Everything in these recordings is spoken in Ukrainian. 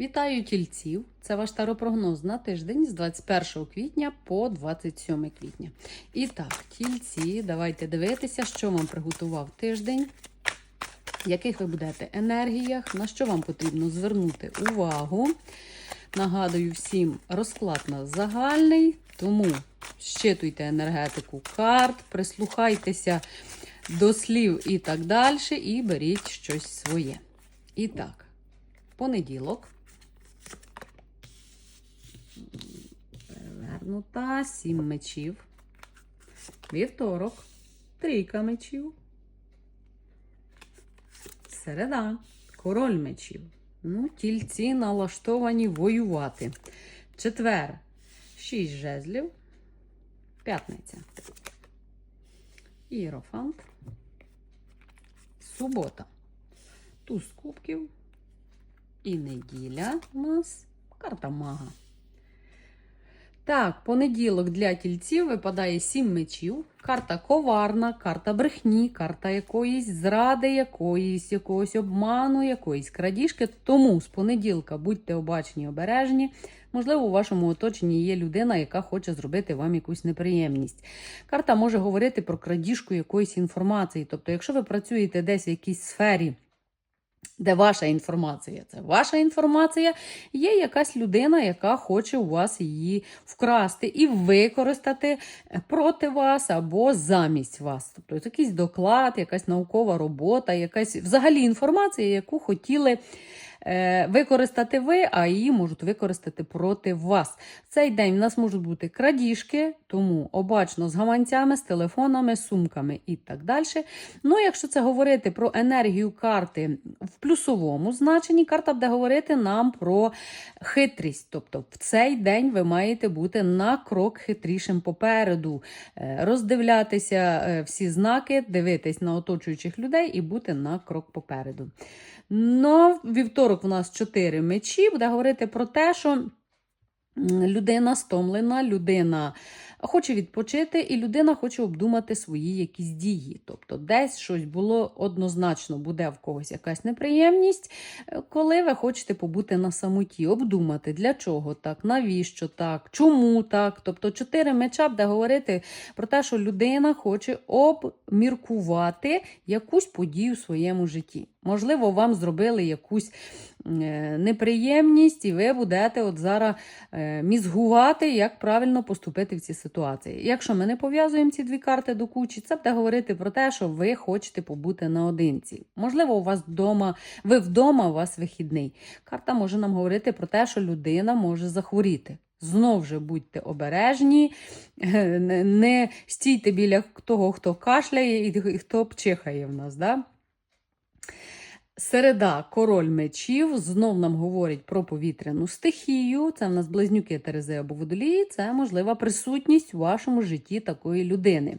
Вітаю тільців! Це ваш таропрогноз на тиждень з 21 квітня по 27 квітня. І так, тільці, давайте дивитися, що вам приготував тиждень, яких ви будете енергіях, на що вам потрібно звернути увагу. Нагадую всім, розклад у нас загальний, тому щитуйте енергетику карт, прислухайтеся до слів і так далі, і беріть щось своє. І так, понеділок. Перевернута, сім мечів. Вівторок, трійка мечів. Середа, король мечів. Ну, тільці налаштовані воювати. Четвер, шість жезлів. П'ятниця. Іерофант. Субота. Туз кубків. І неділя у нас карта мага. Так, понеділок для тільців випадає сім мечів. Карта коварна, карта брехні, карта якоїсь зради, якоїсь, якогось обману, якоїсь крадіжки. Тому з понеділка будьте обачні, обережні. Можливо, у вашому оточенні є людина, яка хоче зробити вам якусь неприємність. Карта може говорити про крадіжку якоїсь інформації. Тобто, якщо ви працюєте десь в якійсь сфері, де ваша інформація, це ваша інформація, є якась людина, яка хоче у вас її вкрасти і використати проти вас або замість вас. Тобто якийсь доклад, якась наукова робота, якась взагалі інформація, яку хотіли. Е, Використати ви, а її можуть використати проти вас. Цей день в нас можуть бути крадіжки, тому обачно з гаманцями, з телефонами, сумками і так далі. Ну, якщо це говорити про енергію карти в плюсовому значенні, карта буде говорити нам про хитрість. Тобто, в цей день ви маєте бути на крок хитрішим попереду, е, роздивлятися е, всі знаки, дивитись на оточуючих людей і бути на крок попереду. Но вівторок у нас чотири мечі, буде говорити про те, що людина стомлена, людина хоче відпочити, і людина хоче обдумати свої якісь дії. Тобто, десь щось було однозначно, буде в когось якась неприємність, е, коли ви хочете побути на самоті, обдумати, для чого так, навіщо так, чому так. Тобто, чотири меча буде говорити про те, що людина хоче обміркувати якусь подію в своєму житті. Можливо, вам зробили якусь е, неприємність, і ви будете от зараз е, мізгувати, як правильно поступити в цій ситуації. Якщо ми не пов'язуємо ці дві карти до кучі, це буде говорити про те, що ви хочете побути наодинці. Можливо, у вас вдома, ви вдома, у вас вихідний. Карта може нам говорити про те, що людина може захворіти. Знов же будьте обережні, е, не- стійте біля того, хто кашляє і хто чихає в нас. Да? Середа, король мечів, знов нам говорить про повітряну стихію. Це в нас близнюки Терези або водолії. Це можлива присутність у вашому житті такої людини.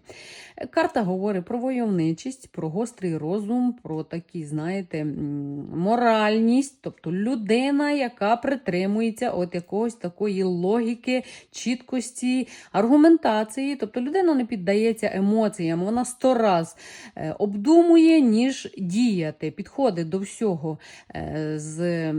Карта говорить про войовничість, про гострий розум, про такі, знаєте, моральність, тобто людина, яка притримується от якогось такої логіки, чіткості, аргументації. Тобто людина не піддається емоціям, вона сто раз е, обдумує, ніж діяти, підходить до всього е, з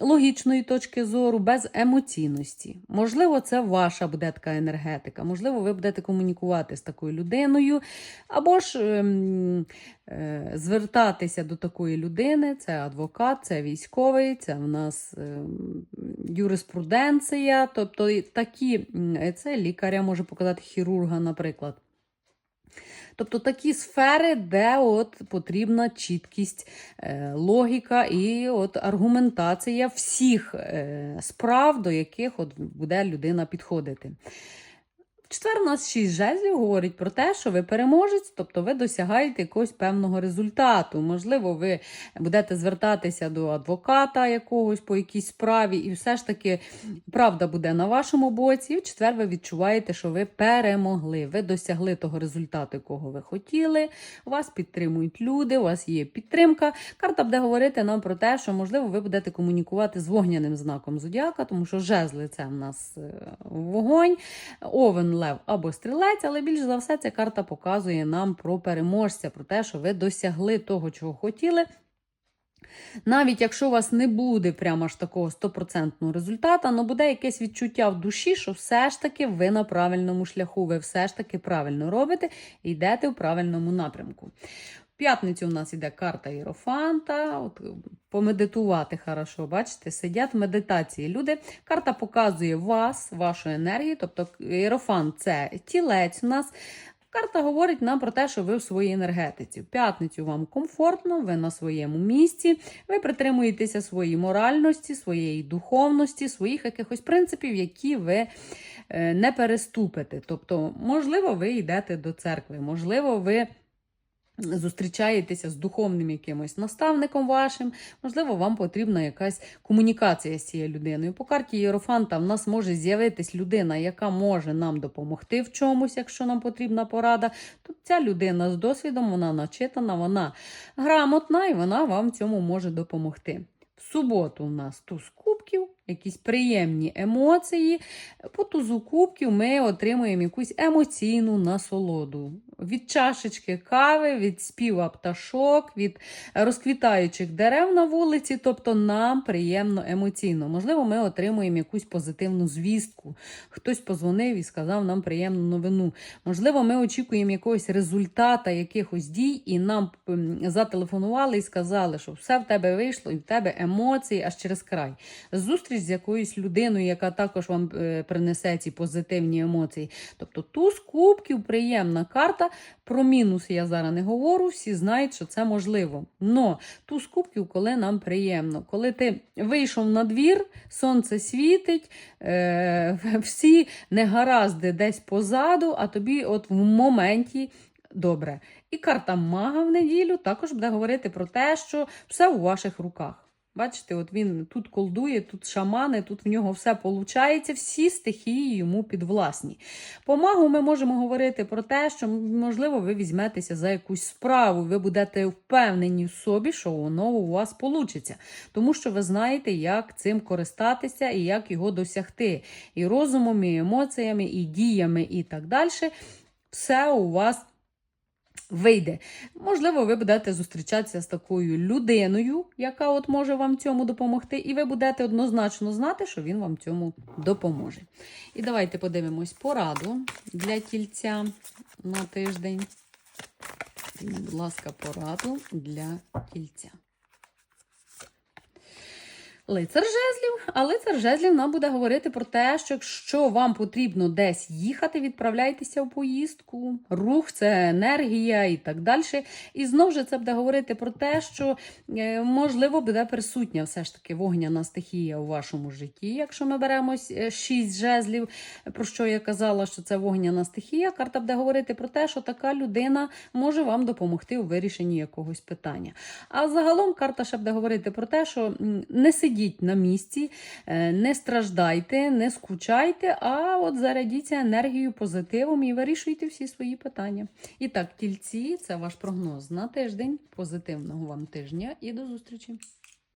логічної точки зору, без емоційності. Можливо, це ваша буде така енергетика, можливо, ви будете комунікувати з такою людиною, або ж ем, е, звертатися до такої людини, це адвокат, це військовий, це в нас ем, юриспруденція, тобто такі, це лікаря може показати хірурга, наприклад. Тобто такі сфери, де от потрібна чіткість, е, логіка і от аргументація всіх е, справ, до яких от буде людина підходити. Четвер у нас шість жезлів говорить про те, що ви переможець, тобто ви досягаєте якогось певного результату. Можливо, ви будете звертатися до адвоката якогось по якійсь справі, і все ж таки правда буде на вашому боці. І в четвер ви відчуваєте, що ви перемогли, ви досягли того результату, якого ви хотіли. Вас підтримують люди, у вас є підтримка. Карта буде говорити нам про те, що можливо ви будете комунікувати з вогняним знаком зодіака, тому що жезли це в нас е, вогонь, овен, лев або стрілець, але більш за все ця карта показує нам про переможця, про те, що ви досягли того, чого хотіли. Навіть якщо у вас не буде прямо ж такого стопроцентного результату, але буде якесь відчуття в душі, що все ж таки ви на правильному шляху, ви все ж таки правильно робите і йдете в правильному напрямку. П'ятницю у нас іде карта Єрофанта. От, помедитувати хорошо, бачите, сидять в медитації. Люди, карта показує вас, вашу енергію, тобто Єрофант це тілець у нас. Карта говорить нам про те, що ви в своїй енергетиці. В п'ятницю вам комфортно, ви на своєму місці, ви притримуєтеся своєї моральності, своєї духовності, своїх якихось принципів, які ви е, не переступите. Тобто, можливо, ви йдете до церкви, можливо, ви. Зустрічаєтеся з духовним якимось наставником вашим, можливо, вам потрібна якась комунікація з цією людиною. По карті Єрофанта в нас може з'явитись людина, яка може нам допомогти в чомусь, якщо нам потрібна порада. Тут ця людина з досвідом, вона начитана, вона грамотна і вона вам в цьому може допомогти. В суботу у нас туз кубків, якісь приємні емоції. По тузу кубків ми отримуємо якусь емоційну насолоду. Від чашечки кави, від співа пташок, від розквітаючих дерев на вулиці, тобто нам приємно емоційно. Можливо, ми отримуємо якусь позитивну звістку. Хтось позвонив і сказав нам приємну новину. Можливо, ми очікуємо якогось результата, якихось дій, і нам зателефонували і сказали, що все в тебе вийшло, і в тебе емоції аж через край. Зустріч з якоюсь людиною, яка також вам е, принесе ці позитивні емоції. Тобто туз кубків, приємна карта. Про мінуси я зараз не говорю, всі знають, що це можливо. Но туз кубків, коли нам приємно, коли ти вийшов на двір, сонце світить, е- всі негаразди десь позаду, а тобі от в моменті. Добре. І карта мага в неділю також буде говорити про те, що все у ваших руках. Бачите, от він тут колдує, тут шамани, тут в нього все виходить, всі стихії йому підвласні. По магу ми можемо говорити про те, що, можливо, ви візьметеся за якусь справу, ви будете впевнені в собі, що воно у вас вийде. Тому що ви знаєте, як цим користатися і як його досягти. І розумом, і емоціями, і діями, і так далі. Все у вас вийде. Можливо, ви будете зустрічатися з такою людиною, яка от може вам цьому допомогти, і ви будете однозначно знати, що він вам цьому допоможе. І давайте подивимось пораду для тільця на тиждень. Будь ласка, пораду для тільця. Лицар жезлів, а лицар жезлів нам буде говорити про те, що якщо вам потрібно десь їхати, відправляйтеся в поїздку, рух це енергія і так далі. І знову ж це буде говорити про те, що е, можливо буде присутня все ж таки вогняна стихія у вашому житті. Якщо ми беремо е, шість жезлів, про що я казала, що це вогняна стихія, карта буде говорити про те, що така людина може вам допомогти у вирішенні якогось питання. А загалом карта ще буде говорити про те, що не сидіть на місці, е, не страждайте, не скучайте, а от зарядіться енергією, позитивом і вирішуйте всі свої питання. І так, тільці, це ваш прогноз на тиждень. Позитивного вам тижня і до зустрічі!